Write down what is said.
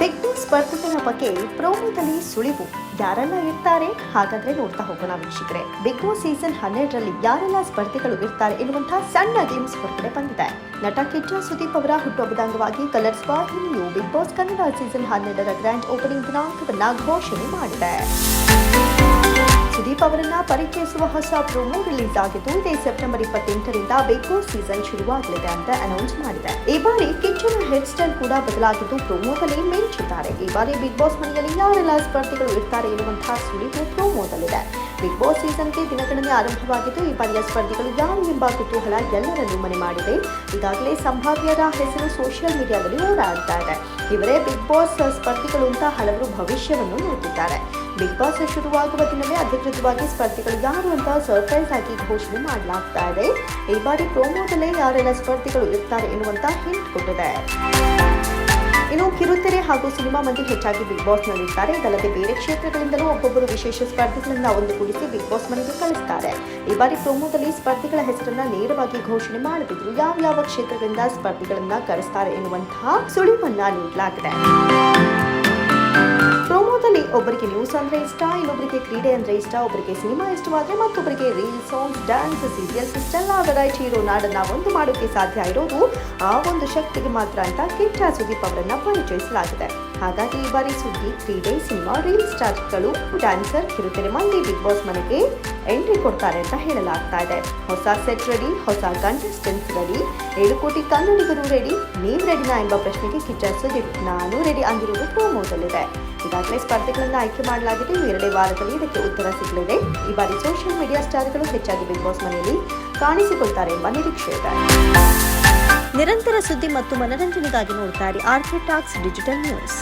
Big boss ಸ್ಪರ್ಧಿಗಳ ಬಗ್ಗೆ ಪ್ರೋಮೋದಲ್ಲಿ ಸುಳಿವು. ಯಾರೆಲ್ಲ ಇರ್ತಾರೆ? ಹಾಗಾದ್ರೆ ನೋಡ್ತಾ ಹೋಗೋಣ ವೀಕ್ಷಕರೇ. ಬಿಗ್ ಬಾಸ್ ಸೀಸನ್ ಹನ್ನೆರಡರಲ್ಲಿ ಯಾರೆಲ್ಲ ಸ್ಪರ್ಧಿಗಳು ಇರ್ತಾರೆ ಎನ್ನುವಂತಹ ಸಣ್ಣ ಗೇಮ್ಸ್ ಹೊರಗಡೆ ಬಂದಿದೆ. ನಟ ಕಿಚ್ಚ ಸುದೀಪ್ ಅವರ ಹುಟ್ಟುಹಬ್ಬದ ಅಂಗವಾಗಿ ಕಲರ್ಸ್ ವಾಹಿನಿಯು ಬಿಗ್ ಬಾಸ್ ಕನ್ನಡ ಸೀಸನ್ ಹನ್ನೆರಡರ ಗ್ರ್ಯಾಂಡ್ ಓಪನಿಂಗ್ ದಿನಾಂಕವನ್ನ ಘೋಷಣೆ ಮಾಡಿದೆ. ಸುದೀಪ್ ಅವರನ್ನ ಪರಿಚಯಿಸುವ ಹೊಸ ಪ್ರೋಮೋ ರಿಲೀಸ್ ಆಗಿದ್ದು, ಇದೇ ಸೆಪ್ಟೆಂಬರ್ ಇಪ್ಪತ್ತೆಂಟರಿಂದ ಬಿಗ್ ಬಾಸ್ ಸೀಸನ್ ಶುರುವಾಗಲಿದೆ ಅಂತ ಅನೌನ್ಸ್ ಮಾಡಿದೆ. ಈ ಬಾರಿ ಕಿಚನ್ ಹೇರ್ ಸ್ಟೈಲ್ ಕೂಡ ಬದಲಾಗಿದ್ದು ಪ್ರೋಮೋದಲ್ಲಿ ಮಿಂಚಿದ್ದಾರೆ ಈ ಬಾರಿ ಬಿಗ್ ಬಾಸ್ ಮನೆಯಲ್ಲಿ ಯಾರೆಲ್ಲ ಸ್ಪರ್ಧಿಗಳು ಇರ್ತಾರೆ ಎನ್ನುವಂತಹ ಸುಳಿವು ಪ್ರೋಮೋದಲ್ಲಿದೆ ಬಿಗ್ ಬಾಸ್ ಸೀಸನ್ಗೆ ದಿನಗಣನೆ ಆರಂಭವಾಗಿದ್ದು, ಈ ಬಾರಿಯ ಸ್ಪರ್ಧಿಗಳು ಯಾರು ಎಂಬ ಕುತೂಹಲ ಎಲ್ಲರನ್ನೂ ಮನೆ ಮಾಡಿದೆ. ಈಗಾಗಲೇ ಸಂಭಾವ್ಯರ ಹೆಸರು ಸೋಷಿಯಲ್ ಮೀಡಿಯಾದಲ್ಲಿ ಓಡಾಡ್ತಾ ಇದೆ ಇವರೇ ಬಿಗ್ ಬಾಸ್ ಸ್ಪರ್ಧಿಗಳು ಅಂತ ಹಲವರು ಭವಿಷ್ಯವನ್ನು ನೋಡುತ್ತಿದ್ದಾರೆ. ಬಿಗ್ ಬಾಸ್ ಶುರುವಾಗುವ ದಿನವೇ ಅಧಿಕೃತವಾಗಿ ಸ್ಪರ್ಧಿಗಳು ಯಾರು ಅಂತ ಸರ್ಪ್ರೈಸ್ ಆಗಿ ಘೋಷಣೆ ಮಾಡಲಾಗ್ತಾ ಇದೆ. ಈ ಬಾರಿ ಪ್ರೋಮೋದಲ್ಲೇ ಯಾರೆಲ್ಲ ಸ್ಪರ್ಧಿಗಳು ಇರ್ತಾರೆ ಎನ್ನುವಂತ ಹಿಂಟ್ ಕೊಟ್ಟಿದೆ. ಇನ್ನು ಕಿರುತೆರೆ ಹಾಗೂ ಸಿನಿಮಾ ಮಂದಿ ಹೆಚ್ಚಾಗಿ ಬಿಗ್ ಬಾಸ್ ನಲ್ಲಿರ್ತಾರೆ ಇದಲ್ಲದೆ ಬೇರೆ ಕ್ಷೇತ್ರಗಳಿಂದಲೂ ಒಬ್ಬೊಬ್ಬರು ವಿಶೇಷ ಸ್ಪರ್ಧಿಗಳನ್ನ ಒಂದುಗೂಡಿಸಿ ಬಿಗ್ ಬಾಸ್ ಮನೆಗೆ ಕಳಿಸ್ತಾರೆ. ಈ ಬಾರಿ ಪ್ರೋಮೋದಲ್ಲಿ ಸ್ಪರ್ಧಿಗಳ ಹೆಸರನ್ನ ನೇರವಾಗಿ ಘೋಷಣೆ ಮಾಡದಿದ್ರು ಯಾವ ಯಾವ ಕ್ಷೇತ್ರಗಳಿಂದ ಸ್ಪರ್ಧಿಗಳನ್ನ ಕರೆಸ್ತಾರೆ ಎನ್ನುವಂತಹ ಸುಳಿವನ್ನ ನೀಡಲಾಗಿದೆ. ಒಬ್ಬರಿಗೆ ನ್ಯೂಸ್ ಅಂದರೆ ಇಷ್ಟ ಇನ್ನೊಬ್ಬರಿಗೆ ಕ್ರೀಡೆ ಅಂದರೆ ಇಷ್ಟ ಒಬ್ಬರಿಗೆ ಸಿನಿಮಾ ಇಷ್ಟವಾದ್ರೆ ಮತ್ತೊಬ್ಬರಿಗೆ ರೀಲ್ ಸಾಂಗ್ಸ್ ಡ್ಯಾನ್ಸ್ ಸೀರಿಯಲ್ಸ್ ಇಷ್ಟೆಲ್ಲ ವೆರೈಟಿ ಇರೋ ನಾಡನ್ನು ಒಂದು ಮಾಡೋಕೆ ಸಾಧ್ಯ ಇರೋದು ಆ ಒಂದು ಶಕ್ತಿಗೆ ಮಾತ್ರ ಅಂತ ಕಿಟ್ಟ ಸುದೀಪ್ ಅವರನ್ನ ಪರಿಚಯಿಸಲಾಗಿದೆ. ಹಾಗಾಗಿ ಈ ಬಾರಿ ಸುದ್ದಿ, ಕ್ರೀಡೆ, ಸಿನಿಮಾ ರೀಲ್ ಸ್ಟಾರ್ಗಳು ಡ್ಯಾನ್ಸರ್ ಕಿರುತೆರೆ ಮಂದಿ ಬಿಗ್ ಬಾಸ್ ಮನೆಗೆ ಎಂಟ್ರಿ ಕೊಡ್ತಾರೆ ಅಂತ ಹೇಳಲಾಗ್ತಾ ಇದೆ. ಹೊಸ ಸೆಟ್ ರೆಡಿ ಹೊಸ ಕಂಟೆಸ್ಟೆಂಟ್ಸ್ ರೆಡಿ ಏಳು ಕೋಟಿ ಕನ್ನಡಿಗರು ರೆಡಿ ನೀವು ರೆಡಿನಾ ಎಂಬ ಪ್ರಶ್ನೆಗೆ ಕಿಚ್ಚ ಸುದೀಪ್, ನಾನು ರೆಡಿ ಆಗಿರುವುದು ಪ್ರೋಮೋದಲ್ಲಿದೆ ಈಗಾಗಲೇ ಸ್ಪರ್ಧೆಗಳನ್ನು ಆಯ್ಕೆ ಮಾಡಲಾಗಿದೆ. ಎರಡೇ ವಾರದಲ್ಲಿ ಇದಕ್ಕೆ ಉತ್ತರ ಸಿಗಲಿದೆ. ಈ ಬಾರಿ ಸೋಷಿಯಲ್ ಮೀಡಿಯಾ ಸ್ಟಾರ್ಗಳು ಹೆಚ್ಚಾಗಿ ಬಿಗ್ ಬಾಸ್ ಮನೆಯಲ್ಲಿ ಕಾಣಿಸಿಕೊಳ್ತಾರೆ ಎಂಬ ನಿರೀಕ್ಷೆ ಇದೆ. ನಿರಂತರ ಸುದ್ದಿ ಮತ್ತು ಮನರಂಜನೆಗಾಗಿ ನೋಡ್ತಾರೆ ಆರ್ಕೆ ಟಾಕ್ಸ್ ಡಿಜಿಟಲ್ ನ್ಯೂಸ್.